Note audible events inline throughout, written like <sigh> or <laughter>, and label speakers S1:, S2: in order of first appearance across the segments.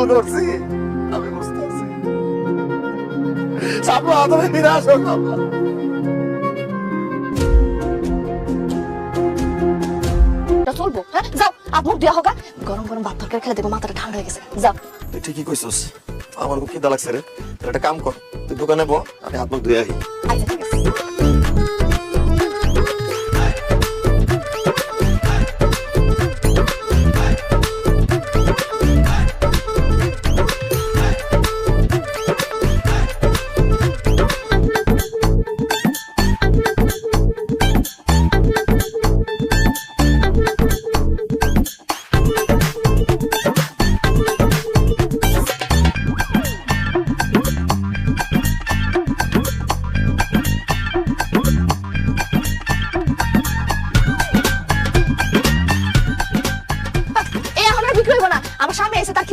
S1: আমি বুঝতে ফিরে আসো
S2: এটা চলবো হ্যাঁ? যাও আপু দেওয়া হোক গরম গরম ভাত তরকারি খেলে দেখো মাথাটা ঠান্ডা হয়ে গেছে। যাও।
S1: তুই ঠিকই কইছস আমার খুব খিদা লাগছে রে। একটা কাম কর তুই দোকানে বল আমি হাত মুখ ধুয়ে
S2: আচ্ছা ঠিক আছে।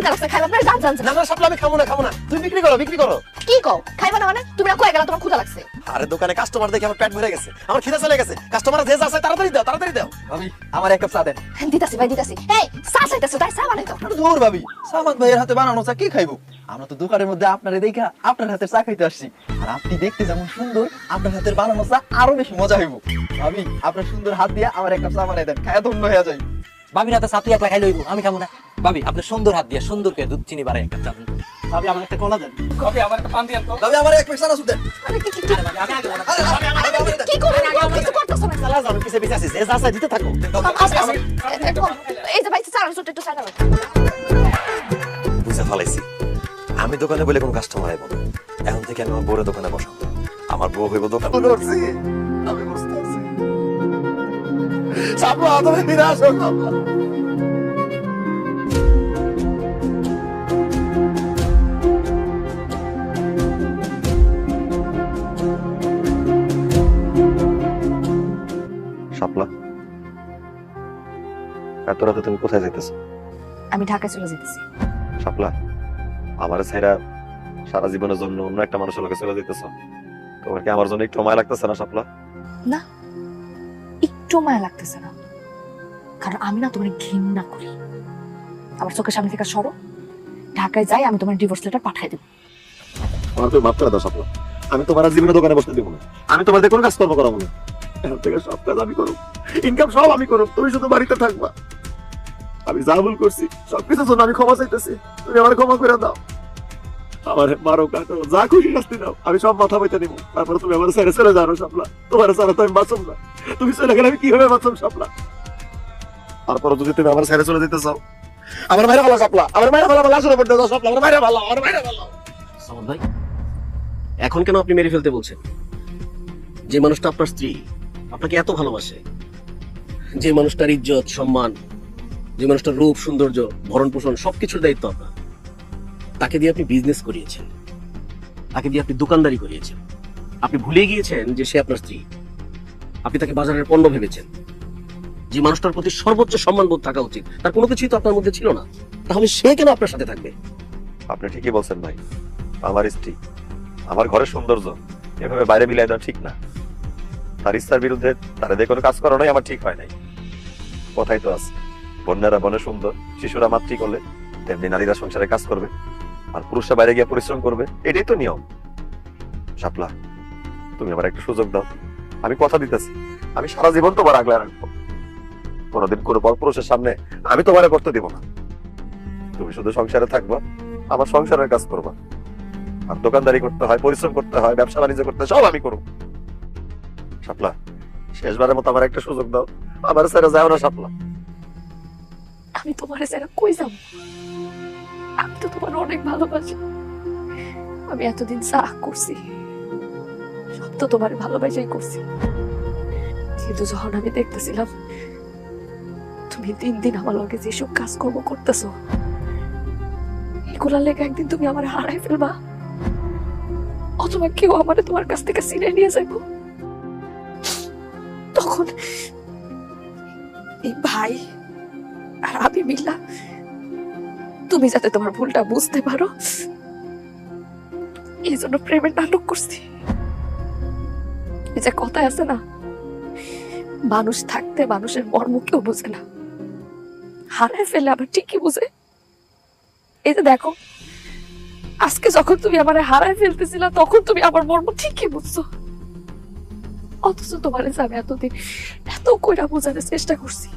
S2: খিদা লাগছে খাইবে আপনার জান জান জান।
S1: না না সাপলা আমি খাব না খাব না। তুই বিক্রি করো বিক্রি করো।
S2: কি কও? খাইবা না মানে? তুমি কয়ে গেলা তোমার ক্ষুধা লাগছে।
S1: আরে দোকানে কাস্টমার দেখে আমার পেট ভরে গেছে। আমার খিদা চলে গেছে। কাস্টমার যে আছে তাড়াতাড়ি দাও তাড়াতাড়ি দাও।
S3: ভাবি আমার এক কাপ চা দেন।
S2: দিতাছি ভাই দিতাছি। এই চা চাইতেছো তাই চা বানাই দাও
S3: দূর ভাবি। সামাদ ভাইয়ের হাতে বানানো চা কি খাইবো? আমরা তো দোকানের মধ্যে আপনারে দেখা আপনার হাতের চা খাইতে আসছি। আর আপনি দেখতে যেমন সুন্দর আপনার হাতের বানানো চা আরও বেশি মজা হইব। ভাবি আপনার সুন্দর হাত দিয়ে আমার এক কাপ চা বানাই দেন। খায় ধন্য হয়ে যাই
S4: ভাবির হাতে সাথে একলা খাই লইব আমি খাব না। ভাবি আপনার সুন্দর হাত দিয়ে সুন্দর করে দুধ চিনি বাড়াই একটা চান ভাবি আমার একটা কলা দেন। ভাবি আমার একটা পান দিয়েন তো।
S3: ভাবি আমার এক প্লেট চা দেন।
S2: আরে কি কি কি-
S4: ভাবি আমি
S3: ভাবি,
S2: কিছু করতেছো না।
S1: চালা যাও পিছে পিছে আসিস যে যা দিতে থাকো।
S2: এই যে ভাই ছোট একটু চা দাও
S1: বুঝে ফেলাইছি। আমি দোকানে বলে কোনো কাস্টমার আইব না। এখন থেকে আমি আমার বউরের দোকানে বসাবো। আমার বউ হইব দোকান। করছি আমি সাপলা তুমি ফিরে আসো। শাপলা এত রাতে তুমি কোথায় যাইতেছো?
S2: আমি ঢাকায় চলে যেতেছি
S1: শাপলা আমার ছাইরা সারা জীবনের জন্য অন্য একটা মানুষের লোকে চলে যেতেছ তোমার কি আমার জন্য একটু মায়া লাগতেছে না শাপলা
S2: না একটু মায়া লাগতেছে না। কারণ আমি না তোমার ঘৃণা করি। আমার চোখের সামনে থেকে সরো। ঢাকায় যাই, আমি তোমার ডিভোর্স লেটার পাঠাই দেবো।
S1: আমার তুমি মাফ করে দাও আমি তোমার আর জীবনে দোকানে বসতে দিব না। আমি কোনো করাবো না। থেকে সব কাজ আমি করব ইনকাম সব আমি করব তুমি শুধু বাড়িতে থাকবা। আমি যা ভুল করছি, সবকিছুর জন্য আমি ক্ষমা চাইতেছি। তুমি আমার ক্ষমা করে দাও। আমার মারো, কাটো, যা খুশি শাস্তি দাও। আমি সব মাথা বইতে নিব তারপরে তুমি আমার চলে যাও শাপলা তোমার ছাড়া তো আমি বাঁচব না। তুমি চলে গেলে আমি কীভাবে বাঁচব শাপলা তারপরে যদি তুমি আমার ছেড়ে চলে যেতে চাও। আমার মায়ের ভালো শাপলা আমার মায়ের ভালো লাশের উপর দাও শাপলা আমার মায়ের ভালো, আমার মায়ের ভালো।
S5: ভাই, এখন কেন আপনি মেরে ফেলতে বলছেন? যে মানুষটা আপনার স্ত্রী, আপনাকে এত ভালোবাসে। যে মানুষটার ইজ্জত, সম্মান, যে মানুষটার রূপ, সৌন্দর্য, ভরণ পোষণ, সবকিছুর দায়িত্ব আপনার। তাকে দিয়ে আপনি বিজনেস করিয়েছেন। তাকে দিয়ে আপনি দোকানদারি করিয়েছেন। আপনি ভুলে গিয়েছেন যে সে আপনার স্ত্রী। আপনি তাকে বাজারের পণ্য ভেবেছেন। যে মানুষটার প্রতি সর্বোচ্চ সম্মানবোধ থাকা উচিত, তার কোনো কিছুই তো আপনার মধ্যে ছিল না। তাহলে সে কেন আপনার সাথে থাকবে?
S1: আপনি ঠিকই বলছেন ভাই। আমার স্ত্রী, আমার ঘরের সৌন্দর্য, এভাবে বাইরে বিলাই দেওয়া ঠিক না। তার ইচ্ছার বিরুদ্ধে তার দিয়ে কোনো কাজ করানোই আমার ঠিক হয় নাই। কথাই তো আছে, বন্যারা বনে সুন্দর, শিশুরা মাতৃ করলে তেমনি নারীরা সংসারে কাজ করবে, আর পুরুষরা বাইরে গিয়ে পরিশ্রম করবে, এটাই তো নিয়ম। শাপলা, তুমি আমার একটা সুযোগ দাও। আমি কথা দিতেছি, আমি সারা জীবন তোমার আগলে রাখব। কোনোদিন কোনো পুরুষের সামনে আমি তোমার করতে দিব না। তুমি শুধু সংসারে থাকবা, আমার সংসারের কাজ করবা। আর দোকানদারি করতে হয়, পরিশ্রম করতে হয়, ব্যবসা বাণিজ্য করতে সব আমি করব। শাপলা, শেষবারের মতো আমার একটা সুযোগ দাও। আমার ছেড়ে যাও না, শাপলা।
S2: আমি তোমার যারা কই যাব? আমি তো তোমার অনেক ভালোবাসি। আমি এতদিন যা করছি, সব তো তোমার ভালোবাসাই করছি। কিন্তু যখন আমি দেখতেছিলাম তুমি দিন দিন আমার লগে যেসব কাজকর্ম করতেছো, এগুলার লেগে একদিন তুমি আমার হারাই ফেলবা। অথবা কেউ আমার তোমার কাছ থেকে ছিনে নিয়ে যাইব। তখন এই ভাই আর আমি মিল্লা তুমি যাতে তোমার ভুলটা বুঝতে পারো, এই জন্য প্রেমের নাটক করছি। এই যে কথায় আছে না, মানুষ থাকতে মানুষের মর্ম কেউ বোঝে না। হারায় ফেলে আবার ঠিকই বুঝে। এই যে দেখো আজকে যখন তুমি আমার হারায় ফেলতেছিলা তখন তুমি আমার মর্ম ঠিকই বুঝছ। অথচ তোমার আমি এতদিন এত কইরা বোঝানোর চেষ্টা করছি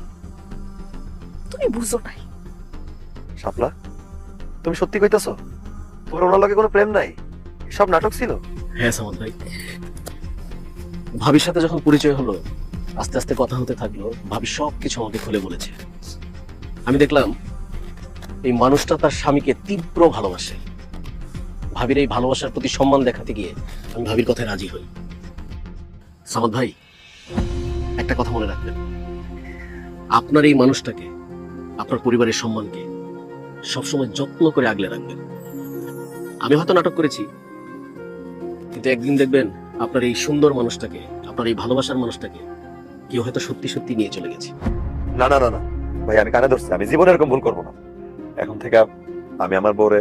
S2: তুমি বুঝো নাই।
S4: শাপলা তুমি সত্যি কইতাছো? তোমার ওনার লগে কোনো প্রেম নাই? সব নাটক ছিল?
S5: হ্যাঁ সামন্ত ভাই। ভাবির সাথে যখন পরিচয় হলো আস্তে আস্তে কথা হতে থাকল ভাবি সব কিছু আমাকে খুলে বলেছে। আমি দেখলাম এই মানুষটা তার স্বামীকে তীব্র ভালোবাসে। ভাবির এই ভালোবাসার প্রতি সম্মান দেখাতে গিয়ে আমি ভাবির কথায় রাজি হই। সামত ভাই, একটা কথা মনে রাখবেন। আপনার এই মানুষটাকে, আপনার পরিবারের সম্মানকে সবসময় যত্ন করে আগলে রাখবেন। আমি হয়তো নাটক করেছি, কিন্তু একদিন দেখবেন আপনার এই সুন্দর মানুষটাকে, আপনার এই ভালোবাসার মানুষটাকে কেউ হয়তো সত্যি সত্যি নিয়ে চলে গেছে।
S4: না না না না। ভাই, আমি কানে ধরছি আমি জীবনে এরকম ভুল করব না। এখন থেকে আমি আমার বউরে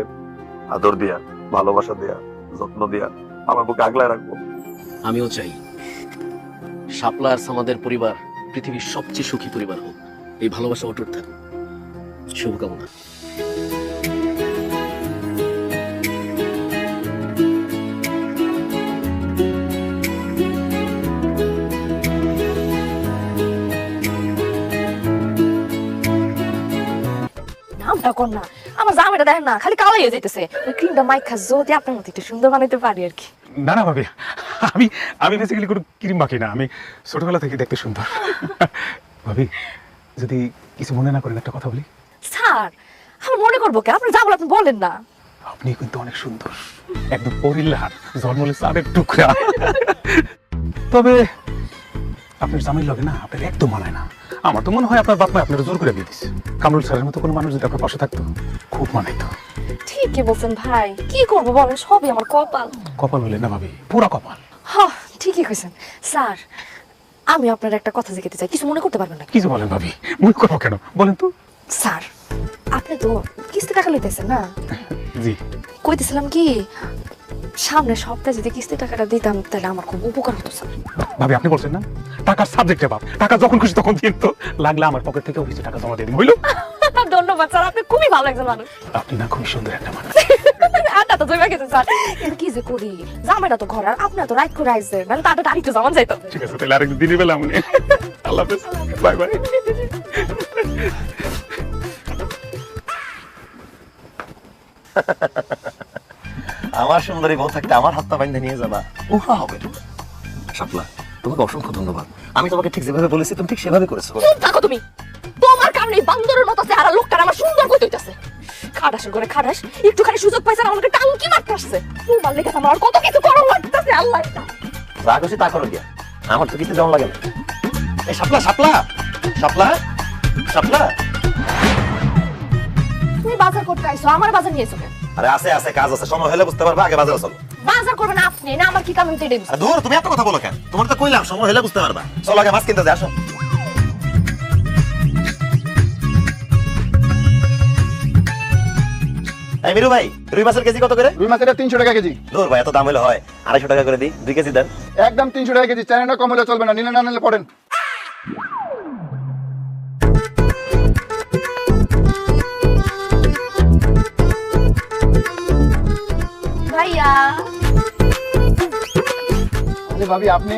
S4: আদর দিয়া, ভালোবাসা দিয়া, যত্ন দিয়া আমার বুকে আগলায় রাখব।
S5: আমিও চাই শাপলা আর আমাদের পরিবার, পৃথিবীর সবচেয়ে সুখী পরিবার হোক। এই ভালোবাসা অটুট থাকুক। শুভকামনা।
S2: নামটা কর না। আমার জামাইটা দেখেন না খালি কালাই হয়ে যাইতেছে। ওই ক্রিমটা মাইখা যদি আপনার মতো একটু সুন্দর বানাইতে পারি আর কি।
S6: না না ভাবি আমি আমি বেসিক্যালি কোনো ক্রিম মাখি না আমি ছোটবেলা থেকে দেখতে সুন্দর। ভাবি যদি কিছু মনে না করেন একটা কথা বলি।
S2: স্যার আমি মনে করব কে? আপনি যা বলে আপনি বলেন না।
S6: আপনি কিন্তু অনেক সুন্দর। একদম পরিল্লার জন্মলে চাঁদের টুকরা। তবে আপনার জামাই লগে না আপনার একদম মানায় না। আমার তো মনে হয় আপনার বাপ মা আপনার জোর করে বিয়ে দিচ্ছে কামরুল স্যারের মতো কোনো মানুষ যদি আপনার পাশে থাকতো খুব মানাইতো।
S2: ঠিকই বলছেন ভাই। কি করব বলেন সবই আমার কপাল।
S6: কপাল হলে না ভাবি পুরা কপাল।
S2: হ ঠিকই কইছেন। স্যার আমি আপনার একটা কথা জিজ্ঞেতে চাই কিছু মনে করতে পারবেন না
S6: কিছু বলেন ভাবি মনে করব কেন? বলেন তো।
S2: স্যার আপনি তো কিস্তি টাকা লইতেছেন না?
S6: জি।
S2: কইতেছিলাম কি সামনের সপ্তাহে যদি কিস্তি টাকাটা দিতাম তাহলে আমার খুব উপকার হতো স্যার।
S6: ভাবি আপনি বলছেন না? টাকার সাবজেক্টে বাপ টাকা যখন খুশি তখন দিন তো। লাগলে আমার পকেট থেকে অফিসে টাকা জমা দিয়ে দিন হইল? <laughs>
S2: ধন্যবাদ স্যার। আপনি খুবই ভালো একজন মানুষ।
S6: আপনি না খুবই সুন্দর একটা মানুষ। <laughs>
S2: আটা তো জমা গেছে স্যার। কিন্তু কি যে করি? জামাইটা তো ঘর আর আপনার তো রাইট করে মানে তাটা তারিখ তো জমা যাইতো।
S6: ঠিক আছে তাহলে আরেকদিন বেলা আল্লাহ হাফেজ। Bye bye. <laughs>
S4: আমার সুন্দরী বউ থাকতে আমার হাতটা বাইন্ধে নিয়ে যাবা। উহা হবে। শাপলা তোমাকে অসংখ্য ধন্যবাদ। আমি তোমাকে ঠিক যেভাবে বলেছি তুমি ঠিক সেভাবে করেছ।
S2: চুপ থাকো তুমি। তোমার কারণে বান্দরের মতো চেহারা লোকটার আমার সুন্দর কই হইতাছে। খাটাসের করে খাটাস। একটুখানি সুযোগ পাইছে আর আমাকে টাঙ্কি মারতে আসছে। তোমার লেগে আমার কত কিছু করার লাগতেছে আল্লাহ
S4: যা খুশি তা করো গিয়া। আমার তো কিছু যেমন লাগে না। এই শাপলা শাপলা শাপলা শাপলা।
S2: তুমি বাজার করতে আইছো আমার বাজার নিয়ে এসো কেন?
S4: আরে আছে আছে কাজ আছে সময় হলে বুঝতে পারবা আগে বাজারে চলো।
S2: বাজার করবেন আপনি না আমার কি কাম হইতে দেব
S4: ধর তুমি এত কথা বলো কেন? তোমার তো কইলাম সময় হলে বুঝতে পারবা। চলো আগে মাছ কিনতে যাই আসো। এই মিরু ভাই রুই মাছের কেজি কত করে?
S7: রুই মাছের তিনশো টাকা কেজি।
S4: ধর ভাই এত দাম হলে হয়। আড়াইশো টাকা করে দিই দুই কেজি দেন।
S7: একদম তিনশো টাকা কেজি চ্যানেলটা কম হলে চলবে না নিলে না নিলে পড়েন।
S2: ভাইয়া।
S7: আরে ভাবি আপনি?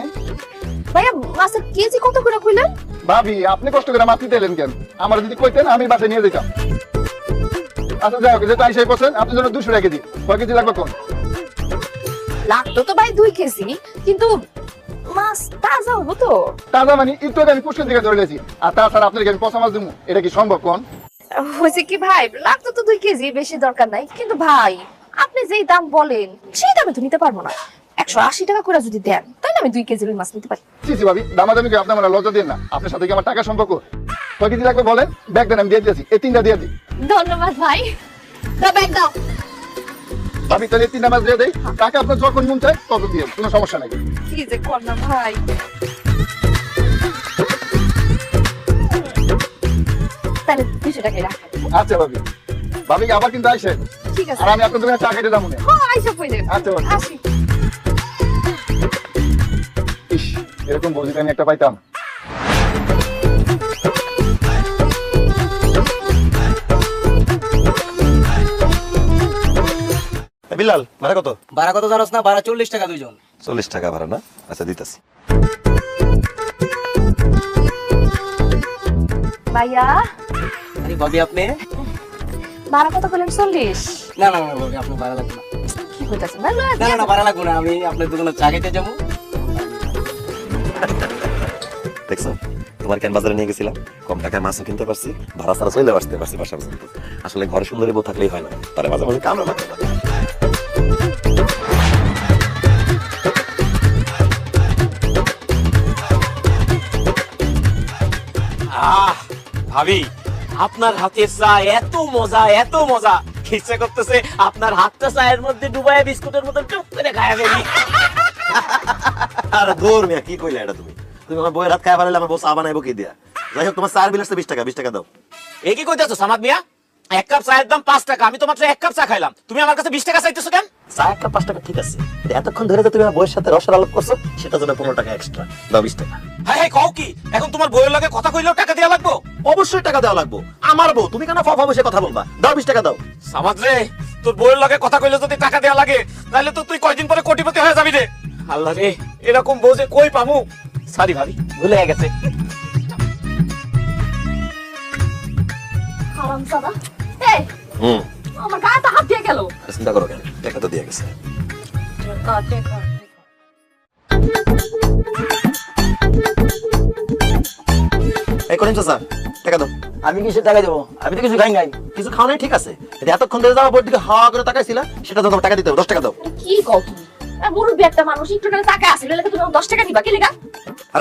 S2: ভাইয়া মাছের কেজি কত করে কইলেন?
S7: ভাবি আপনি কষ্ট করে মাছ নিতে এলেন কেন? আমার যদি কইতেন আমি বাসায় নিয়ে যেতাম। আচ্ছা যাই হোক যেটা আইসাই পড়ছেন আপনার জন্য দুশো টাকা কেজি। কয় কেজি লাগবে কোন?
S2: লাগতো তো ভাই দুই কেজি কিন্তু মাছ তাজা হব তো
S7: তাজা মানে একটু আগে আমি পুষ্কর থেকে ধরে গেছি। আর তাছাড়া আপনাকে আমি পচা মাছ দেবো। এটা কি সম্ভব কোন?
S2: হয়েছে কি ভাই লাগতো তো দুই কেজি বেশি দরকার নাই। কিন্তু ভাই আপনি যেই দাম বলেন সেই দামে তো নিতে পারব না। একশো আশি টাকা করে যদি দেন তাহলে আমি দুই কেজি রুই মাছ নিতে পারি।
S7: জি জি ভাবি দামাদামি কি আপনি আমার লজ্জা দিন না। আপনার সাথে কি আমার টাকা সম্পর্ক? কয় কেজি লাগবে বলেন? ব্যাগ দেন আমি দিয়ে দিয়েছি। এই তিনটা দিয়ে দিই
S2: ধন্যবাদ ভাই। দাও ব্যাগ দাও।
S7: ভাবি তাহলে এই তিনটা মাছ দিয়ে দেই। টাকা আপনার যখন মন চায় তত দিয়ে কোনো সমস্যা নাই।
S2: কি যে কর না ভাই। তাহলে দুশো রাখ।
S7: আচ্ছা ভাবি। ভাবি আবার কিন্তু আইসেন
S2: ঠিক আছে।
S7: আর আমি
S2: হ্যাঁ আইসা
S7: আচ্ছা,
S2: আসি।
S7: ইস এরকম বলছি আমি একটা পাইতাম।
S4: বিলাল ভাড়া কত?
S8: ভাড়া কত জানোস না? ভাড়া চল্লিশ টাকা দুইজন।
S4: চল্লিশ টাকা ভাড়া না? আচ্ছা দিতেছি।
S2: ভাইয়া।
S8: আরে ভাবি আপনি?
S2: ভাড়া কত করলেন চল্লিশ।
S8: না না না ভাড়া লাগবে না।
S2: কি হইতাছে?
S8: না না না ভাড়া লাগবে না আমি আপনার দোকানে চা খেতে যাব।
S4: দেখছ তোমার কেন বাজারে নিয়ে গেছিলাম? কম টাকায় মাছও কিনতে পারছি ভাড়া ছাড়া চলে আসতে পারছি বাসা পর্যন্ত আসলে ঘরে সুন্দরী বউ থাকলেই হয় না তারা মাঝে মাঝে কামড়া মারতে পারে।
S5: ভাবি আপনার হাতের চা এত মজা এত মজা। ইচ্ছা করতেছে আপনার হাতটা চায়ের মধ্যে ডুবাই বিস্কুটের মতন টুক করে খায়া ফেলি।
S4: আর দূর মিয়া কি কইলা এটা তুমি? তুমি আমার বইয়ের হাত খায় ফেলালে আমার বউ চা বানাইবো কি দিয়া? যাই হোক তোমার চার বিল আসতে বিশ টাকা বিশ টাকা দাও।
S5: এ কি কইতেছো সামাদ মিয়া? এক কাপ চায়ের দাম পাঁচ টাকা। আমি তো মাত্র এক কাপ চা খাইলাম। তুমি আমার কাছে বিশ টাকা চাইতেছো কেন?
S4: চা একটা পাঁচ টাকা ঠিক আছে। এতক্ষণ ধরে যে তুমি আমার বইয়ের সাথে রসের আলাপ করছ সেটা জন্য পনেরো টাকা এক্সট্রা দাও বিশ টাকা।
S5: হ্যাঁ হ্যাঁ কও কি? এখন তোমার বইয়ের লাগে কথা কইলেও টাকা দেওয়া লাগবো?
S4: অবশ্যই টাকা দেওয়া লাগবো। আমার বউ তুমি কেন ফফা বসে কথা বলবা? দাও বিশ টাকা দাও।
S5: রে তোর বইয়ের লাগে কথা কইলে যদি টাকা দেওয়া লাগে তাহলে তো তুই কয়দিন পরে কোটিপতি হয়ে যাবি রে। আল্লাহ রে এরকম বউ যে কই পামু? সারি ভাবি ভুলে গেছে।
S2: হারাম
S4: হুম।
S2: আমার গায়ে তো হাত দিয়ে গেল।
S4: চিন্তা করো কেন? টাকা তো দিয়ে গেছে। এই করেন চাচা টাকা দাও।
S3: আমি কিসে টাকা দেবো? আমি তো কিছু খাই নাই।
S4: কিছু খাওয়া নাই? ঠিক আছে। এতক্ষণ ধরে যাওয়া বইয়ের দিকে হাওয়া করে তাকাইছিল সেটা তো তোমার টাকা দিতে হবে দশ টাকা দাও।
S2: কি কও তুমি? একটা মানুষ একটু টাকা টাকা আছে লেগে তুমি দশ টাকা দিবা কি লেগা?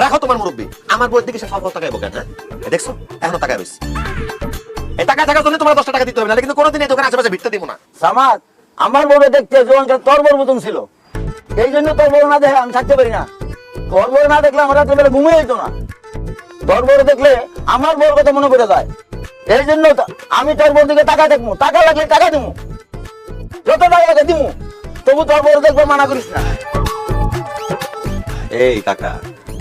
S4: রাখো তোমার মুরব্বী। আমার বইয়ের দিকে সে সব টাকাইবো কেন হ্যাঁ? দেখছ এখনও টাকা রয়েছে। এই টাকা থাকার জন্য তোমার দশটা টাকা দিতে হবে না কিন্তু কোনোদিন এই দোকানে আশেপাশে ভিড়তে দিব না।
S3: সামাদ আমার বউরে দেখতে জোয়ানটা তোর বউর মতন ছিল। এই জন্য তোর বউ না দেখে আমি থাকতে পারি না। তোর বউ না দেখলে আমার রাত্রে বেলা ঘুমিয়ে যেত না। তোর বউ দেখলে আমার বউর কথা মনে পড়ে যায়। এই জন্য আমি তোর বউর দিকে টাকা দেখব টাকা লাগলে টাকা দিব। যত টাকা লাগে দিব। তবু তোর বউ দেখব মানা করিস না।
S4: এই কাকা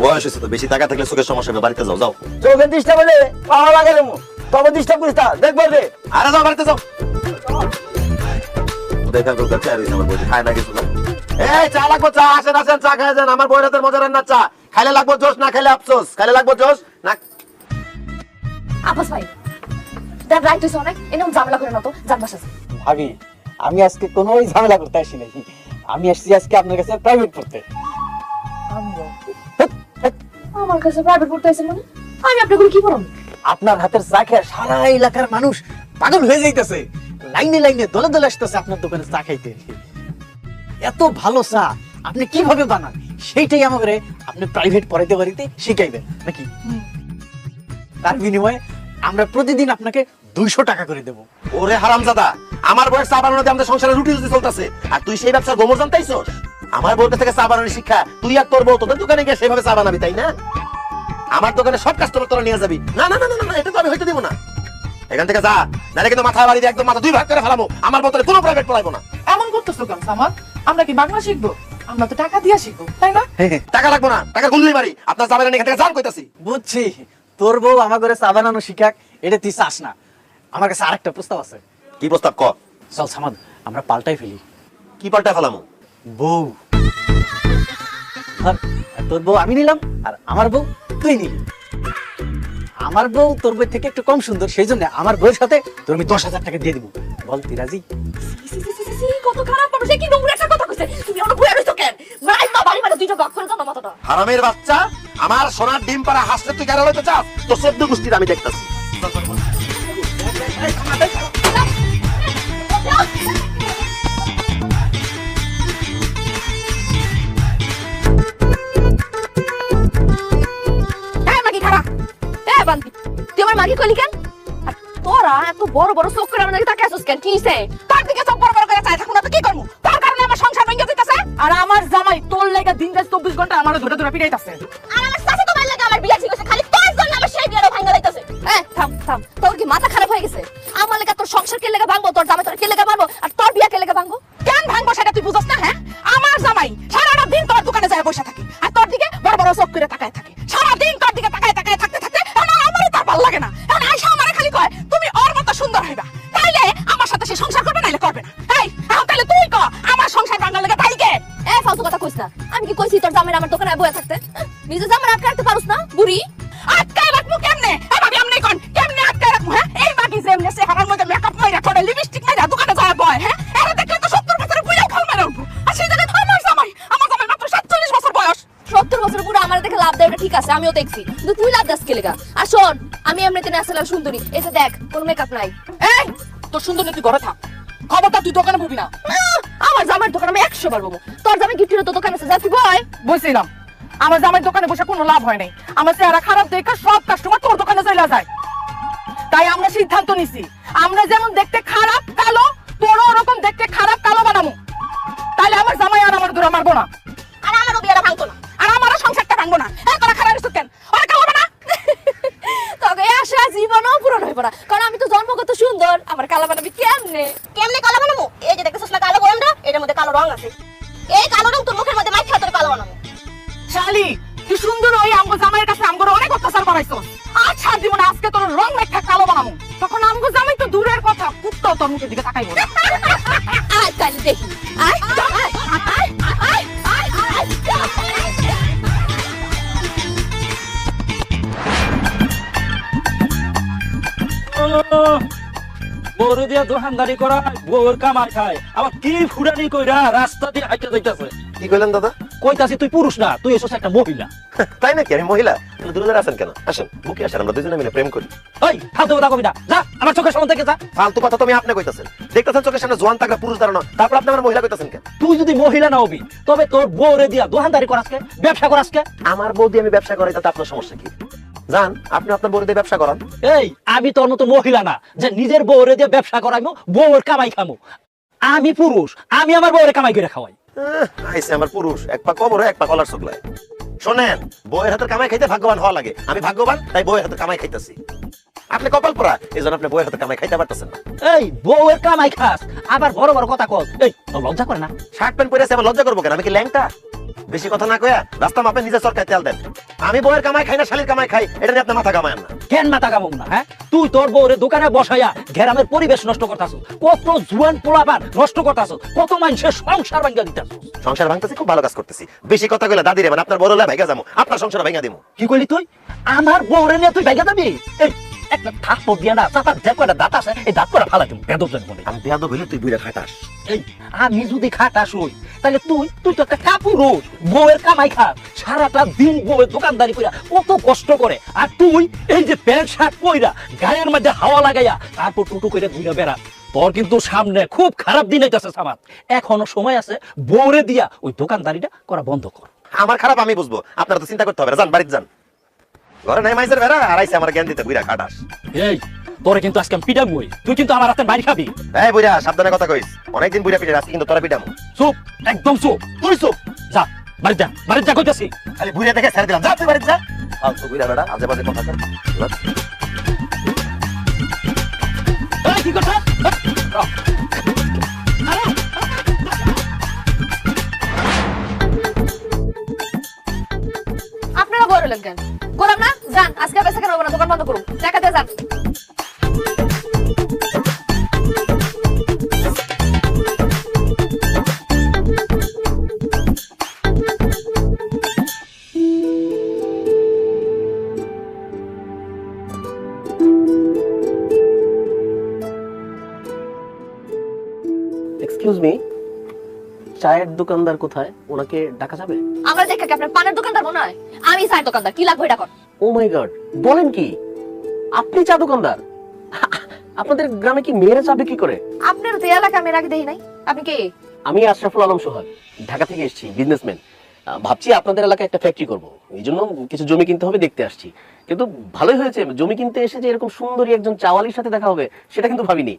S4: বয়স হয়েছে তো বেশি টাকা থাকলে চোখের সমস্যা হবে বাড়িতে যাও যাও।
S3: চোখে ডিস্টার্ব হলে পাওয়া লাগে দেবো তবে ডিস্টার্ব করিস না রে
S4: আরে যাও বাড়িতে যাও। দেখা করতে চাই রয়েছে আমার বই খায় না কিছু না। এই চা লাগবো চা আসেন আসেন চা খায় যান। আমার মজা রান্নার চা। খাইলে লাগবো জোশ না খাইলে আফসোস। খাইলে লাগবো জোশ না
S2: আব্বাস ভাই দেখ রাইট হইছে অনেক। এরকম ঝামেলা করে না তো যান বাসা
S8: ভাবি আমি আজকে কোনো ঝামেলা করতে আসি নাই। আমি আসছি আজকে আপনার কাছে প্রাইভেট পড়তে।
S2: আমার কাছে প্রাইভেট পড়তে আইছেন মানে? আমি আপনাকে কি পড়াবো?
S8: আপনার হাতের চা খেয়ে সারা এলাকার মানুষ পাগল হয়ে যাইতেছে। লাইনে লাইনে দলে দলে আসতেছে আপনার দোকানে চা খাইতে। এত ভালো চা আপনি কীভাবে বানান? সেইটাই আমাকে আপনি প্রাইভেট পড়াইতে পারিতে শিখাইবেন, নাকি? তার বিনিময়ে আমরা প্রতিদিন আপনাকে দুইশো টাকা করে দেবো।
S4: ওরে হারামজাদা, আমার বয়স চা বানানোতে আমাদের সংসারে রুটি রুটি চলতেছে। আর তুই সেই ব্যবসার গোমর জানতাইছস? আমার বউর থেকে চা বানানোর শিক্ষা তুই আর তোর বউ তোদের দোকানে গিয়ে সেভাবে চা বানাবি, তাই না? আমার দোকানে সব কাস্টমার তোরা নিয়ে যাবি। না না না না না এটা তো আমি হইতে দিব না। এখান থেকে যা নাহলে কিন্তু মাথা বাড়ি দিয়ে একদম মাথা দুই ভাগ করে ফেলামো। আমার বোতলে কোনো প্রাইভেট পড়াইবো না।
S9: এমন করতেছো কেন সামাদ? আমরা কি বাংলা শিখব? আমরা তো টাকা দিয়ে শিখব তাই না?
S4: টাকা লাগবো না টাকা গুনলেই মারি। আপনার যাবেন এখান থেকে যান কইতাছি।
S8: বুঝছি তোর বউ আমার ঘরে চা বানানো শিখাক এটা তুই চাস না। আমার কাছে আরেকটা প্রস্তাব আছে।
S4: কি প্রস্তাব ক?
S8: চল সামাদ আমরা পাল্টাই ফেলি।
S4: কি পাল্টা ফেলামো?
S8: বউ। আর তোর বউ আমি নিলাম আর আমার বউ তুই নিলি। আমার বউ তোর বই থেকে একটু কম সুন্দর সেই জন্য আমার বউয়ের সাথে তোর আমি দশ হাজার টাকা দিয়ে দিব। বল তুই রাজি?
S2: সি, সি, সি, সি, সি, কত খারাপ মানুষ কি নোংরা একটা কথা কইছে? তুমি অনেক বইয়া রইছো কেন? নাই মা বাড়ি মানে দুইটা ভাগ করে দাও মাথাটা।
S4: হারামের বাচ্চা আমার সোনার ডিম পাড়া হাসতে তুই কেন হইতে চাস? তোর সদ্য গোষ্ঠীর আমি দেখতাছি।
S2: বড় বড় চোখ করে আমাদের তাকে আসুস কেন? কি হইছে? তার দিকে চোখ বড় বড় করে চাই থাকুন তো কি করব? তার কারণে আমার সংসার ভেঙে যেতেছে।
S9: আর আমার জামাই তোর লেগে দিন রাত চব্বিশ ঘণ্টা আমার ধরে ধরে পিড়াইতেছে
S2: আমিও দেখছি। কিন্তু তুই লাভ দাস কেলেগা? আর শোন, আমি এমনিতে ন্যাশনাল সুন্দরী। এসে দেখ, কোনো মেকআপ নাই।
S9: এই, তোর সুন্দর তুই ঘরে থাক। খবরটা তুই দোকানে বুবি না।
S2: আমার জামার দোকানে আমি একশো বার বলব। তোর জামাই গিফটের তো দোকান আছে, যা তুই বয়
S9: বুঝছিলাম আমার জামাই দোকানে বসে কোনো লাভ হয় নাই। আমার চেহারা খারাপ দেখে সব কাস্টমার তোর দোকানে চলে যায়। তাই আমরা সিদ্ধান্ত নিছি না।
S2: কারণ আমি তো জন্মগত সুন্দর। আমার কালো বানাবি কেমনে?
S10: কেমনে কালো বানাবো? এই যে দেখতেছিস না কালো গরমটা? এটার মধ্যে কালো রং আছে। এই কালো রং
S11: দোকানদারি করা বউর কামাই খায়। আবার কি ফুরানি কইরা রাস্তা দিয়ে হাইটা যাইতাছে?
S4: কি কইলেন দাদা?
S11: কইতাছি তুই পুরুষ না তুই একটা মহিলা।
S4: তাই নাকি? আমি মহিলা? দূরে কেন? আসেন বুকে আসেন আমরা দুজনে মিলে প্রেম করি।
S11: ওই ফালতু কথা কবি না। যা আমার চোখের সামনে থেকে যা।
S4: ফালতু কথা তুমি আপনি কইতাছেন। দেখতেছেন চোখের সামনে জোয়ান থাকলে পুরুষ দাঁড়ানো। তারপর আপনি আমার মহিলা কইতাছেন কেন?
S11: তুই যদি মহিলা না হবি তবে তোর বউরে দিয়া দোকানদারি করাসকে ব্যবসা করাসকে।
S4: আমার বউ দিয়ে আমি ব্যবসা করাই তাতে আপনার সমস্যা কি? জান আপনি আপনার বউ দিয়ে ব্যবসা করান।
S11: এই আমি তোর মতো মহিলা না। যে নিজের বউরে দিয়ে ব্যবসা করাইমু বউর কামাই খামু। আমি পুরুষ আমি আমার বউরে কামাই করে খাওয়াই।
S4: আইসে আমার পুরুষ এক পা কবর এক পা কলার চোখলায়। শোনেন বউয়ের হাতের কামাই খাইতে ভাগ্যবান হওয়া লাগে। আমি ভাগ্যবান তাই বউয়ের হাতের কামাই খাইতেছি। আপনি কপাল পরা এই জন্য আপনি বউয়ের হাতের কামাই খাইতে পারতেছেন না।
S11: এই বউয়ের কামাই খাস আবার বড় বড় কথা কস। এই তোর লজ্জা করে না।
S4: শার্ট প্যান্ট পরে আছে আমার লজ্জা করব কেন? আমি কি ল্যাংটা? বেশি কথা না কয়া রাস্তা মাপে নিজের সরকার তেল দেন। আমি বউয়ের কামাই খাই না শালির কামাই খাই এটা নিয়ে আপনার মাথা কামায় না।
S11: কেন মাথা কামুক না হ্যাঁ? তুই তোর বউরে দোকানে বসাইয়া গ্রামের পরিবেশ নষ্ট করতাছ কত জুয়ান পোলাপান নষ্ট করতাছ কত মানুষের সংসার ভাঙ্গা দিতাছ।
S4: সংসার ভাঙতেছি খুব ভালো কাজ করতেছি। বেশি কথা কইলে দাদি রে মানে আপনার বড় লাই ভাইগা যাব আপনার সংসার ভাইগা দিমু।
S11: কি কইলি তুই? আমার বউরে নিয়ে তুই ভাইগা যাবি? এই একটা থাপ্পড় দিয়া না চাপার যে কয়টা দাঁত আছে এই দাঁত করে ফালাই দিব বেদব জানি
S4: আমি বেয়াদ হইলে তুই বুইরা খাটাস।
S11: এই আমি যদি খাটাস হই তাহলে তুই তুই তো একটা কাপুরুষ বউয়ের কামাই খা সারাটা দিন বউয়ের দোকানদারি কইরা কত কষ্ট করে। আর তুই এই যে প্যান্ট শার্ট পইরা গায়ের মধ্যে হাওয়া লাগাইয়া তারপর টুটু করে ঘুরে বেড়া। তোর কিন্তু সামনে খুব খারাপ দিন আইতাছে সামাত এখনও সময় আছে বউরে দিয়া ওই দোকানদারিটা করা বন্ধ কর।
S4: আমার খারাপ আমি বুঝব। আপনারা তো চিন্তা করতে হবে যান বাড়িতে যান। ঘরে নাই মাইজের বেড়া আর আইসে আমার জ্ঞান দিতে বুইরা খাটাস।
S11: এই তোরে কিন্তু আজকে আমি পিটামই। তুই কিন্তু আমার হাতে বাইরে খাবি।
S4: এই বুইরা সাবধানে কথা কইস। অনেকদিন বুড়া পিঠে আজকে কিন্তু তোরা পিটামু।
S11: চুপ একদম চুপ।
S4: তুই চুপ।
S11: যা বাড়ি যা বাড়ি যা কইতাছি।
S4: আরে বুড়া দেখে ছেড়ে দিলাম। যা তুই বাড়ি যা। আর তুই বুড়া বেটা আজে বাজে কথা কর।
S11: এই, কি কথা?
S2: বড় লাগবে গরম না? যান আজকে বেসা কেন দোকান বন্ধ করুন। টাকা দিয়ে যান।
S5: চায়ের দোকানদার কোথায়? ওনাকে ডাকা যাবে?
S2: আমরা দেখা কি আপনার পানের দোকানদার মনে হয়? আমি চায়ের দোকানদার কি লাগবে কর।
S5: ও মাই গড বলেন কি? আপনি চা দোকানদার? আপনাদের গ্রামে কি মেয়েরা চা বিক্রি করে?
S2: আপনার তো এলাকা মেয়েরা আগে দেখি নাই। আপনি কে?
S5: আমি আশরাফুল আলম সোহাগ ঢাকা থেকে এসেছি বিজনেসম্যান ভাবছি আপনাদের এলাকায় একটা ফ্যাক্টরি করব। এই জন্য কিছু জমি কিনতে হবে দেখতে আসছি। কিন্তু ভালোই হয়েছে জমি কিনতে এসে যে এরকম সুন্দরী একজন চাওয়ালির সাথে দেখা হবে সেটা কিন্তু ভাবিনি।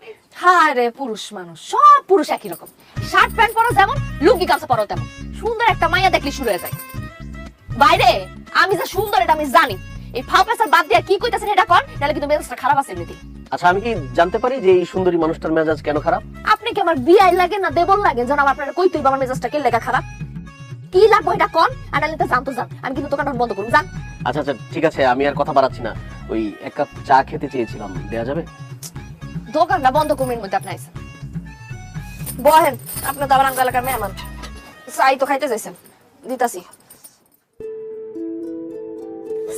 S2: পুরুষ মানুষ সব পুরুষ একই রকম। শার্ট প্যান্ট পরো যেমন লুঙ্গি গামছা পরো তেমন। সুন্দর একটা মাইয়া দেখলে শুরু হয়ে যায়। বাইরে আমি যে সুন্দর এটা আমি জানি। এই বাদ দিয়ে কি কইতাছেন এটা কর নাহলে কিন্তু মেজাজটা খারাপ আছে এমনিতে
S5: আচ্ছা আমি কি জানতে পারি যে এই সুন্দরী মানুষটার মেজাজ কেন খারাপ?
S2: আপনি কি আমার বিয়াই লাগে না দেবল লাগে? যেন আপনার কই তুই আমার মেজাজটা কে লেখা খারাপ? কি লাগবে এটা কর আর নাহলে তো জানতো জান আমি কিন্তু দোকানটা বন্ধ করুন জান
S5: আচ্ছা আচ্ছা ঠিক আছে আমি আর কথা বাড়াচ্ছি না। ওই এক কাপ চা খেতে চেয়েছিলাম দেওয়া যাবে?
S2: দোকানটা বন্ধ করুন এর মধ্যে আপনি আইসেন। বহেন আপনার তো আবার আঙ্গ এলাকার মেহমান। চাই তো খাইতে চাইছেন দিতাছি।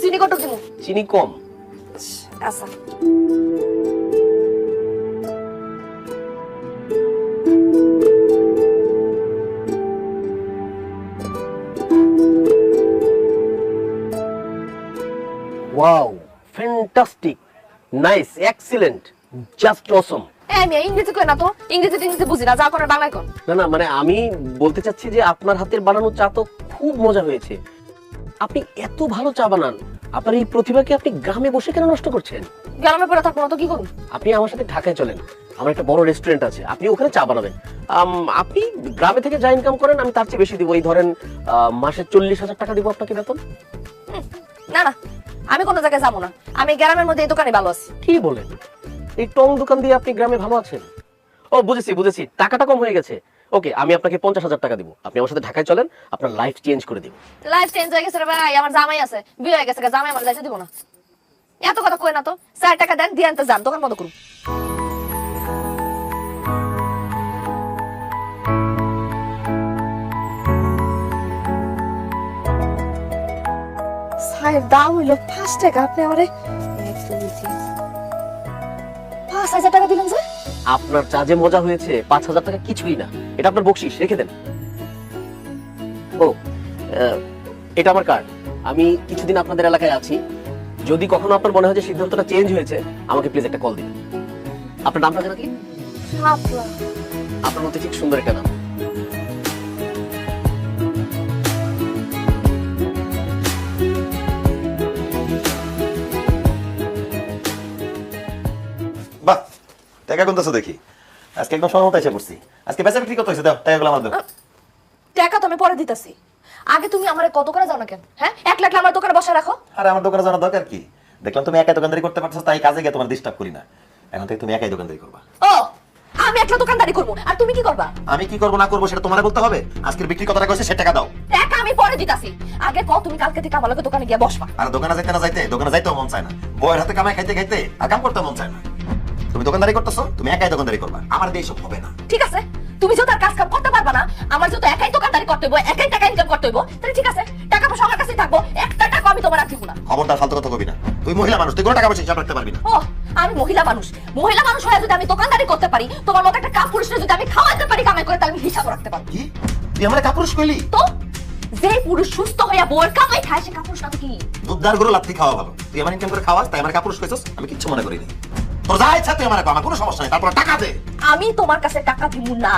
S2: চিনি কত
S5: চিনি কম।
S2: আচ্ছা।
S5: Wow fantastic nice excellent just awesome
S2: ইংরেজি কই না তো? ইংরেজি ইংরেজি বুঝি না যা করে বাংলায় কর।
S5: না না মানে আমি বলতে চাচ্ছি যে আপনার হাতের বানানো চা তো খুব মজা হয়েছে। আপনি এত ভালো চা বানান আপনার এই প্রতিভাকে আপনি গ্রামে বসে কেন নষ্ট করছেন?
S2: গ্রামে পড়ে থাকব তো কি করুন
S5: আপনি আমার সাথে ঢাকায় চলেন আমার একটা বড় রেস্টুরেন্ট আছে আপনি ওখানে চা বানাবেন। আপনি গ্রামে থেকে যা ইনকাম করেন আমি তার চেয়ে বেশি দিব। এই ধরেন মাসে চল্লিশ হাজার টাকা দিব আপনাকে বেতন?
S2: না না আমি কোনো জায়গায় যাব না। আমি গ্রামের মধ্যে এই দোকানে ভালো আছি।
S5: কি বলেন? এই টং দোকান দিয়ে আপনি গ্রামে ভালো আছেন? ও বুঝেছি বুঝেছি। টাকাটা কম হয়ে গেছে। ওকে আমি আপনাকে পঞ্চাশ হাজার টাকা দিব। আপনি আমার সাথে ঢাকায় চলেন আপনার লাইফ চেঞ্জ করে দিব।
S2: লাইফ চেঞ্জ হয়ে গেছে রে ভাই আমার জামাই আছে। বিয়ে হয়ে গেছে জামাই আমার যাইতে দিব না। এত কথা কই না তো? চার টাকা দেন দিয়ে আনতে যান দোকান বন্ধ করুন। চায়ের দাম হইল পাঁচ টাকা। আপনি আমারে। পাঁচ হাজার টাকা দিলেন যে?
S5: আপনার চা যে মজা হয়েছে পাঁচ হাজার টাকা কিছুই না। এটা আপনার বকশিস রেখে দেন। ও এটা আমার কার্ড আমি কিছুদিন আপনাদের এলাকায় আছি। যদি কখনো আপনার মনে হয় যে সিদ্ধান্তটা চেঞ্জ হয়েছে আমাকে প্লিজ একটা কল দিন। আপনার নামটা যেন কি? আপনার মধ্যে ঠিক সুন্দর একটা নাম।
S4: টাকা কোনটা দেখি। আজকে একদম সময় মতো এসে পড়ছি। আজকে বেচা বিক্রি কত হয়েছে দাও টাকাগুলো আমার দাও।
S2: টাকা তো আমি পরে দিতেছি। আগে তুমি আমারে কত করে যাও না কেন? হ্যাঁ? এক লাখ আমার দোকানে বসে রাখো।
S4: আরে আমার দোকানে জানার দরকার কি? দেখলাম তুমি একাই দোকানদারি করতে পারছ তাই কাজে গিয়ে তোমার ডিস্টার্ব করি না। এখন থেকে তুমি একাই দোকানদারি করবা।
S2: ও আমি একলা দোকানদারি করব আর তুমি কি করবা?
S4: আমি কি করব না করব সেটা তোমার বলতে হবে? আজকের বিক্রি কত টাকা হয়েছে সে টাকা দাও।
S2: টাকা আমি পরে দিতাছি। আগে কও তুমি কালকে থেকে আমার লগে দোকানে গিয়ে বসবা।
S4: আর দোকানে যাইতে না যাইতে দোকানে যাইতেও মন চায় না। বইয়ের হাতে কামাই খাইতে খাইতে আর কাম করতে মন চায় না। তুমি দোকানদারি করতেছো তুমি একাই দোকানদারি করবা। আমার দিয়ে এসব হবে না।
S2: ঠিক আছে তুমি যেহেতু আর কাজ কাম করতে পারবা না আমার যেহেতু একাই দোকানদারি করতে হইব একাই টাকা ইনকাম করতে হইব তাহলে ঠিক আছে টাকা পয়সা আমার কাছেই থাকব একটা টাকা আমি তোমার আর দিব না।
S4: খবরদার ফালতু কথা কবি না। তুই মহিলা মানুষ তুই কোনো টাকা পয়সা হিসাব রাখতে পারবি না।
S2: ও আমি মহিলা মানুষ। মহিলা মানুষ হয়ে যদি আমি দোকানদারি করতে পারি তোমার মতো একটা কাম পুরুষকে যদি আমি খাওয়াতে পারি কামাই করে তাহলে আমি হিসাব রাখতে পারব।
S4: কি? তুই আমার কাপুরুষ কইলি?
S2: তো যে পুরুষ সুস্থ হইয়া বউয়ের কামাই খায় সে কাপুরুষ না কি?
S4: দুধদার গরু লাত্তি খাওয়া ভালো। তুই আমার ইনকাম করে খাওয়াস তাই আমার কাপুরুষ কইছস আমি কিচ্ছু মনে করিনি তোর যা ইচ্ছা তুই আমার আমার কোনো সমস্যা নেই। তারপর টাকা দে।
S2: আমি তোমার কাছে টাকা দিব না।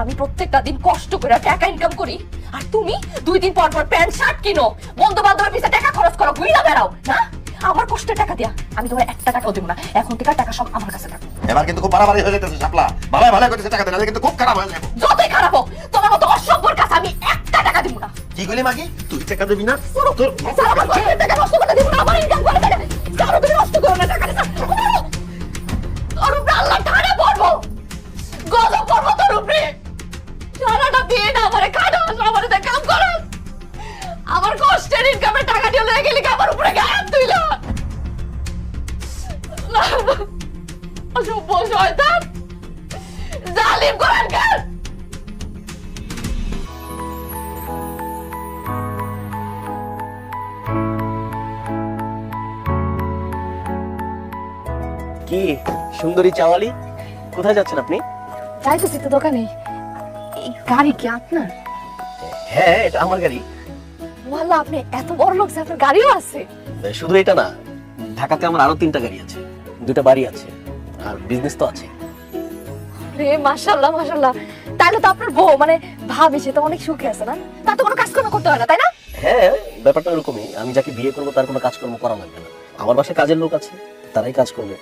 S2: আমি প্রত্যেকটা দিন কষ্ট করে টাকা ইনকাম করি। আর তুমি দুই দিন পর পর প্যান্ট শার্ট কিনো। বন্ধু বান্ধবের পিছনে টাকা খরচ করো ঘুরিয়ে বেড়াও না? আমার কষ্টের টাকা দিয়া আমি তোমার একটা টাকাও দেবো না। এখন থেকে টাকা সব আমার কাছে থাকবে।
S4: এবার কিন্তু খুব বাড়াবাড়ি হয়ে যেতেছে শাপলা। ভালো ভালো করতেছে টাকা দে নাহলে কিন্তু খুব খারাপ হয়ে যাবে।
S2: যতই খারাপ হোক তোমার মতো অসভ্যর কাছে আমি একটা টাকা দিব না।
S4: কি কইলি মাগি? তুই টাকা দিবি না? তোর
S2: টাকা নষ্ট করে দিব না আমার ইনকাম করে টাকা তুমি নষ্ট করো না টাকা আমারে খাটো আমারে দিয়ে কাম করো। আমার কষ্টের ইনকামের টাকা দিয়ে লয়ে গেলি কি আমার উপরে গায়ে তুইল। অসভ্য শয়তান। জালিম করার কাজ
S5: কি সুন্দরী চাওয়ালি? কোথায় যাচ্ছেন আপনি?
S2: যাইতেছি তো দোকানে এই গাড়ি কি আপনার?
S5: হ্যাঁ এটা আমার গাড়ি।
S2: ওয়াল্লাহ আপনি এত বড় লোক যে আপনার গাড়িও আছে।
S5: শুধু এটা না ঢাকাতে আমার আরও তিনটা গাড়ি আছে দুটা বাড়ি আছে আর বিজনেস তো আছে।
S2: রে মাশাল্লাহ মাশাল্লাহ তাহলে তো আপনার বউ মানে ভাবি সে তো অনেক সুখে আছে না? তার তো কোনো কাজকর্ম করতে হয় না তাই না?
S5: হ্যাঁ ব্যাপারটা এরকমই আমি যাকে বিয়ে করব তার কোনো কাজকর্ম করা লাগবে না। আমার বাসায় কাজের লোক আছে তারাই কাজ করবে।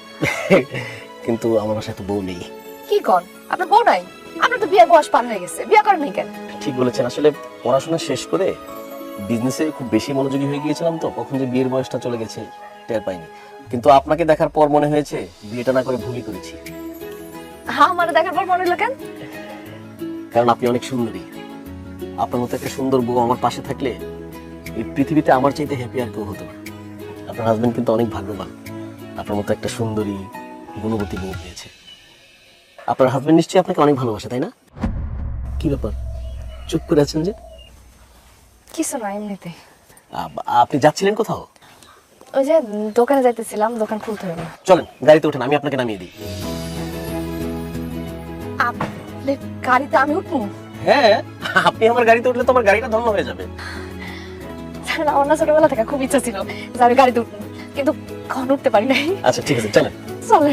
S5: <laughs> কিন্তু আমার বাসায় তো বউ নেই।
S2: কি কর আপনার বউ নাই? আপনার তো বিয়ের বয়স পার হয়ে গেছে। বিয়ে করেন নাই কেন?
S5: ঠিক বলেছেন। আসলে পড়াশোনা শেষ করে বিজনেসে খুব বেশি মনোযোগী হয়ে গিয়েছিলাম তো কখন যে বিয়ের বয়সটা চলে গেছে টের পাইনি। কিন্তু আপনাকে দেখার পর মনে হয়েছে বিয়েটা না করে ভুলই করেছি।
S2: হ্যাঁ আমার দেখার পর মনে হলো কেন?
S5: কারণ আপনি অনেক সুন্দরী। আপনার মতো একটা সুন্দর বউ আমার পাশে থাকলে এই পৃথিবীতে আমার চাইতে হ্যাপি আর কেউ হতো না। আপনার হাজবেন্ড কিন্তু অনেক ভাগ্যবান। আপনার মতো একটা সুন্দরী গুণবতী বউ পেয়েছে। আপনার হাজবেন্ড নিশ্চয়ই আপনাকে অনেক ভালোবাসে তাই না? কি ব্যাপার? চুপ করে আছেন যে?
S2: কিছু না এমনিতে।
S5: আপনি যাচ্ছিলেন কোথাও?
S2: ওই যে দোকানে যাইতেছিলাম দোকান খুলতে হবে
S5: চলেন গাড়িতে উঠেন আমি আপনাকে নামিয়ে দিই।
S2: আপনি গাড়িতে আমি উঠবো?
S5: হ্যাঁ আপনি আমার গাড়িতে উঠলে তো আমার গাড়িটা ধন্য হয়ে যাবে।
S2: জানেন, আমার না ছোটবেলা থেকে খুব ইচ্ছা ছিল যে আমি গাড়িতে উঠবো কিন্তু কখন উঠতে পারি নাই।
S5: আচ্ছা ঠিক আছে চলেন।
S2: চলে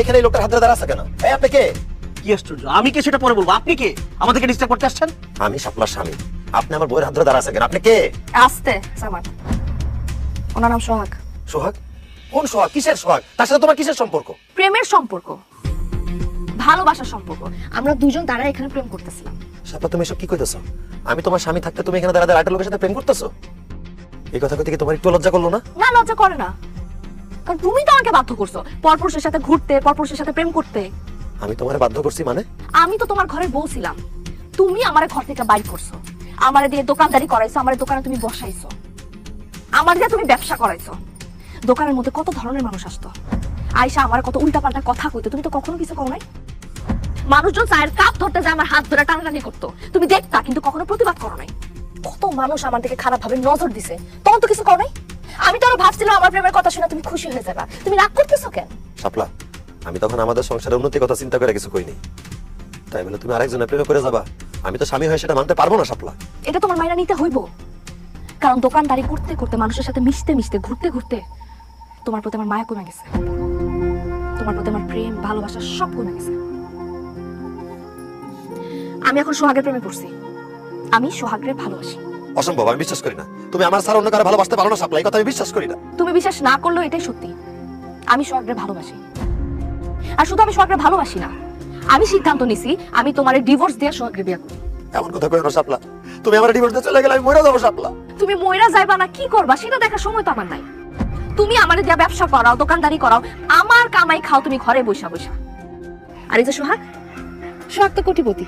S4: এখানে এই লোকটার হাত ধরে দাঁড়া কেন? এই আপনি কে?
S5: কি আশ্চর্য আমি কে সেটা পরে বলব? আপনি কে? আমাদেরকে ডিস্টার্ব করতে আসছেন?
S4: আমি শাপলার স্বামী। আপনি আমার বইয়ের হাত ধরে দাঁড়া কেন? আপনি কে?
S2: আসতে সামান ওনার নাম সোহাগ।
S4: সোহাগ? কোন সোহাগ? কিসের সোহাগ? তার সাথে তোমার কিসের সম্পর্ক?
S2: প্রেমের সম্পর্ক। ভালোবাসার সম্পর্ক। আমরা দুজন তারা এখানে প্রেম করতেছিলাম।
S4: তুমি এসব কি কইতেছো? আমি তোমার স্বামী থাকতে তুমি এখানে দাঁড়া দাঁড়া লোকের সাথে প্রেম করতেছো? এই কথা কইতে কি তোমার একটু লজ্জা করল না?
S2: না লজ্জা করে না। কারণ তুমি তো আমাকে বাধ্য করছ। পরপুরুষের সাথে ঘুরতে পরপুরুষের সাথে প্রেম করতে।
S4: আমি তোমারে বাধ্য করছি মানে?
S2: আমি তো তোমার ঘরের বউ ছিলাম। তুমি আমার ঘর থেকে বাইর করছ। আমারে দিয়ে দোকানদারি করাইছো আমার দোকানে তুমি বসাইছো। আমার দিয়ে তুমি ব্যবসা করাইছো। দোকানের মধ্যে কত ধরনের মানুষ আসতো। আয়সা আমার কত উল্টাপাল্টা কথা কইতো। তুমি তো কখনো কিছু কও নাই? মানুষজন চায়ের কাপ ধরতে যায় আমার হাত ধরে টানাটানি করতো। তুমি দেখতা কিন্তু কখনো প্রতিবাদ করো নাই। কত মানুষ আমার দিকে খারাপ ভাবে নজর দিছে। তখন তো কিছু করো নাই? আমি তো আরও ভাবছিলাম আমার প্রেমের কথা শুনে তুমি খুশি হয়ে যাবা। তুমি রাগ করতেছো কেন?
S4: শাপলা আমি তখন আমাদের সংসারের উন্নতির কথা চিন্তা করে কিছু কইনি। তাই বলে তুমি আরেকজনের প্রেমে করে যাবা। আমি তো স্বামী হয়ে সেটা মানতে পারব না শাপলা।
S2: এটা তোমার মাইনা নিতে হইব। কারণ দোকানদারি করতে করতে মানুষের সাথে মিশতে মিশতে ঘুরতে ঘুরতে তোমার প্রতি আমার মায়া কমে গেছে। তোমার প্রতি আমার প্রেম ভালোবাসা সব কমে গেছে। আমি এখন সোহাগের প্রেমে পড়ছি। আমি সোহাগের ভালোবাসি।
S4: অসম্ভব আমি বিশ্বাস করি না। তুমি আমার ছাড়া অন্য কারও ভালোবাসতে পারো না শাপলা এই কথা আমি বিশ্বাস করি না।
S2: তুমি বিশ্বাস না করলেও এটাই সত্যি। আমি সোহাগের ভালোবাসি। আর শুধু আমি সোহাগের ভালোবাসি না আমি সিদ্ধান্ত নিছি আমি তোমার ডিভোর্স দিয়ে সোহাগের বিয়ে করব।
S4: এমন কথা কই না শাপলা তুমি আমার ডিভোর্স দিয়ে চলে গেলে আমি মরে যাব শাপলা
S2: তুমি ময়রা যাইবা না কি করবা? সেটা দেখার সময় তো আমার নাই। তুমি আমারে যা ব্যবসা করাও দোকানদারি করাও আমার কামাই খাও তুমি ঘরে বসা বসা আর এই যে সোহাগ সোহাগ তো কোটিপতি।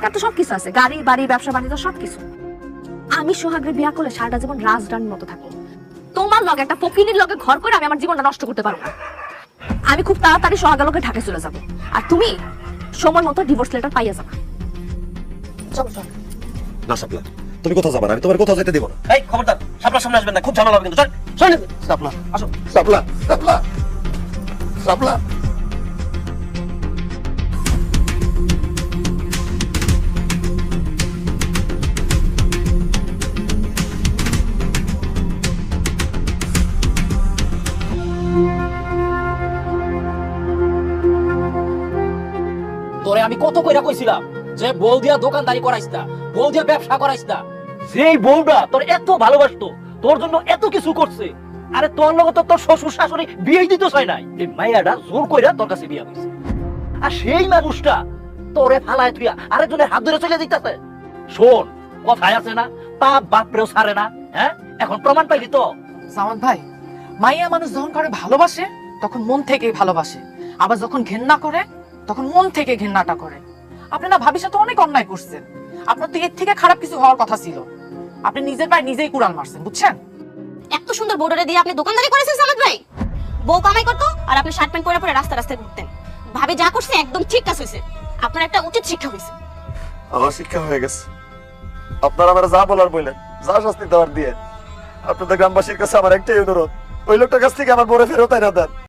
S2: তার তো সবকিছু আছে গাড়ি বাড়ি ব্যবসা বাণিজ্য সবকিছু। আমি সোহাগের বিয়া করলে সারাটা জীবন রাজরানীর মতো থাকব। তোমার লগে একটা ফকিনির লগে ঘর করে আমি আমার জীবনটা নষ্ট করতে পারব না। আমি খুব তাড়াতাড়ি সোহাগের লগে ঢাকে চলে যাব। আর তুমি সময় মতো ডিভোর্স লেটার পাইয়া যাবা।
S4: না শাপলা তুমি কোথাও যাবা না আমি তোমার কোথাও যেতে দেবো না।
S5: এই খবরদার সামনে সামনে আসবেন না খুব ঝামেলা হবে কিন্তু চল
S4: শাপলা আসো শাপলা শাপলা শাপলা
S11: আমি কত কইরা কইছিলাম যে বউ দিয়া দোকানদারি করাইস না, বউ দিয়া ব্যবসা করাইস না। যেই বউটা তোর এত ভালোবাসতো, তোর জন্য এত কিছু করছে, আরে তোর লগে তো তোর শ্বশুর শাশুড়ি বিয়ে দিতে চাই নাই। এই মাইয়াটা জোর কইরা তোর কাছে বিয়ে হইছে আর সেই মানুষটা তোরে ফালায় তুই আরেকজনের হাত ধরে চলে দিতেছে শোন কথায় আছে না পাপ বাপরেও ছাড়ে না হ্যাঁ? এখন প্রমাণ পাইলি তো?
S9: সামাদ ভাই, মাইয়া মানুষ যখন করে ভালোবাসে, তখন মন থেকেই ভালোবাসে। আবার যখন ঘেন্না করে তখন মন থেকে ঘেন্নাটা করে। আপনি না ভাবির সাথে অনেক অন্যায় করছেন। আপনার তো এর থেকে খারাপ কিছু হওয়ার কথা ছিল। আপনি নিজের পায়ে নিজেই কুড়াল মারছেন বুঝছেন?
S10: এত সুন্দর বোর্ডারে দিয়ে আপনি দোকানদারি করেছেন সামাদ ভাই। বউ কামাই করতো আর আপনি শার্ট প্যান্ট পরে পরে রাস্তা রাস্তায় ঘুরতেন। ভাবে যা করছে একদম ঠিক কাজ হয়েছে। আপনার একটা উচিত শিক্ষা হয়েছে।
S4: আমার শিক্ষা হয়ে গেছে। আপনারা আমার যা বলার বললেন যা শাস্তি দেওয়ার দিয়ে। আপনাদের গ্রামবাসীর কাছে আমার একটাই অনুরোধ ওই লোকটার কাছ থেকে আমার বড় ফেরত না দেন।